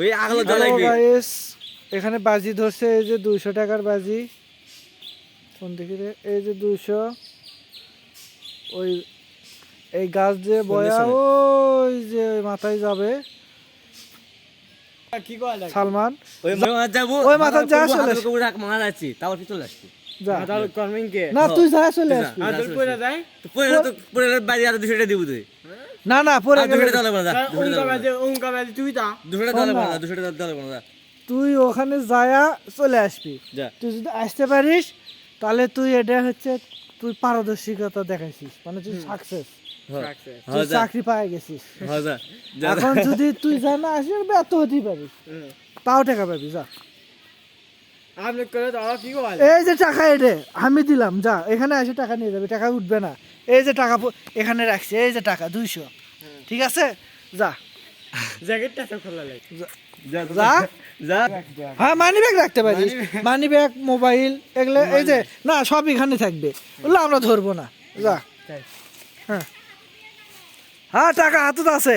ওই আগলো জ্বালাইবি। এখানে বাজি ধরছে এই যে দুইশো টাকার বাজি। কোন দিকে রে? এই যে দুইশো। ওই এই গাছ যে বয়া ওই যে মাথায় যাবে। কি সালমান। ওই মাথা যাব ওই মাথা যা চলে মারা যাচ্ছি তারপর চলে আসছি না তুই যা চলে আসবি। আদাল কইরা যায়? তো পরে তো পরে বাড়ি আর দুশো টাকা দিব তুই। না না পরে ওখানে যায়া চলে আসবি। তুই যদি আসতে পারিস তাহলে তুই এটা হচ্ছে তুই পারদর্শিকতা দেখাইছিস। মানে তুই সাকসেস তুই যা। চাকরি পাই গেছিস। এখন যদি তুই যা না আসিস ব্যর্থ হতেই পারিস। তাও টাকা পাবি যা আপনি করে তো কি করা এই যে টাকা এটা আমি দিলাম যা এখানে এসে টাকা নিয়ে যাবে টাকা উঠবে না। এই যে টাকা এখানে রাখছি এই যে টাকা দুইশো। ঠিক আছে? যা। জ্যাকেটটা তো খোলা লাগে। যা যা। যা হ্যাঁ মানি ব্যাগ রাখতে পারিস মানি ব্যাগ মোবাইল এগুলো এই যে না সব এখানে থাকবে। ওগুলো আমরা ধরবো না। যা। হ্যাঁ। হ্যাঁ টাকা হাতত আছে।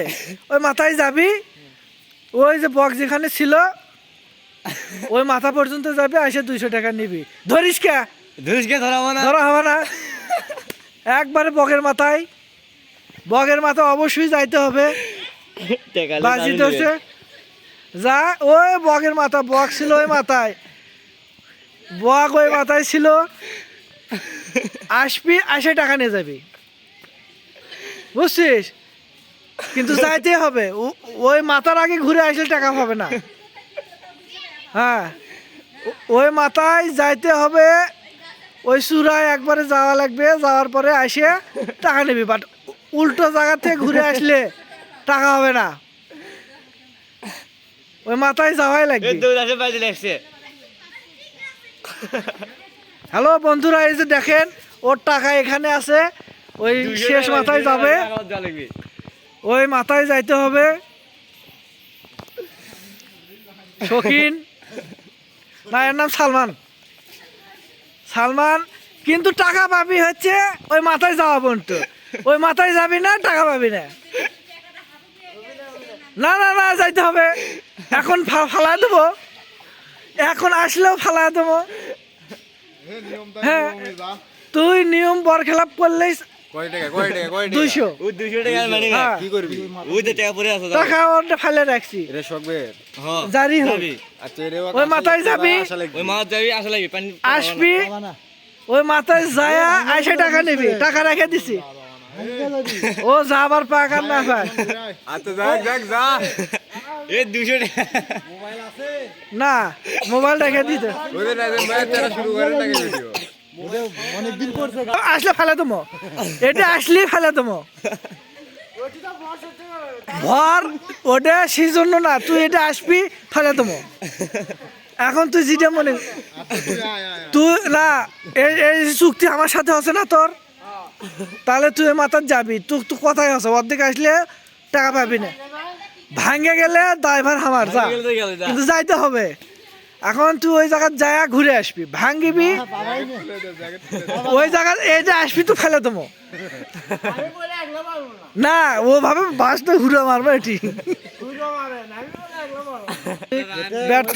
ওই মাথায় যাবি। ওই যে বক্স যেখানে ছিল ওই মাথা পর্যন্ত যাবি এসে দুইশো টাকা নিবি। ধরিস কে? ধুসকে ধরাবো না ধরা হবে না। একবারে বগের মাথায়। বগের মাথা অবশ্যই যাইতে হবে। বাজি ধরছে। যা ওই বগের মাথা বক ছিল ওই মাথায়। বক ওই মাথায় ছিল। আসবি আসে টাকা নিয়ে যাবি। বুঝছিস? কিন্তু যাইতে হবে। ওই মাথার আগে ঘুরে আসলে টাকা পাবে না। হ্যাঁ। ওই মাথায় যাইতে হবে। ওই চূড়ায় একবারে যাওয়া লাগবে। যাওয়ার পরে আসে টাকা নিবি বাট উল্টো জায়গা থেকে ঘুরে আসলে টাকা হবে না। ওই মাথায় যাওয়াই লাগবে। হ্যালো বন্ধুরা এই যে দেখেন ওর টাকা এখানে আছে। ওই শেষ মাথায় যাবে। ওই মাথায় যাইতে হবে। শকিন না এর নাম সালমান। সালমান কিন্তু টাকা পাবি হচ্ছে ওই মাথায় যাওয়া পর্যন্ত। ওই মাথায় যাবি না টাকা পাবি না। না না না যাইতে হবে। এখন ফালা দেবো। এখন আসলেও ফালা দেবো। হ্যাঁ তুই নিয়ম বরখেলাপ করলেই মানে হ্যাঁ কি করবি? ওই যে টাকা পরে আছে টাকা ওটা ফেলে রাখছি। এটা শখবের হ্যাঁ জারি হোক। যাবি। আচ্ছা এটা ওই মাথায় যাবি? ওই মাছ যাবি আসা লাগবে। পানি আসবি। ওই মাথায় যায়া আইসে টাকা নিবি। টাকা রেখে দিছি। ও পাক আর না আচ্ছা যাক যাক যা। টাকা। না মোবাইল রেখে দিতে। ওদের না শুরু করে নাকি ভিডিও আসলে ফেলে এটা আসলেই ফেলে ভর ওটা সেই জন্য না তুই এটা আসবি ফেলে এখন তুই যেটা মনে তুই না এই এই চুক্তি আমার সাথে আছে না তোর? তাহলে তুই মাথার যাবি। তুই তুই কোথায় আছে? অর্ধেক আসলে টাকা পাবি না। ভাঙ্গে গেলে ড্রাইভার আমার যা। কিন্তু যাইতে হবে। এখন তুই ওই জায়গার জায়গা ঘুরে আসবি। ভাঙ্গিবি? ওই জায়গা যে আসবি তো ফেলে দেবো। না। ও ভাবে বাসটা ঘুরে মারবে এটি। ব্যর্থ।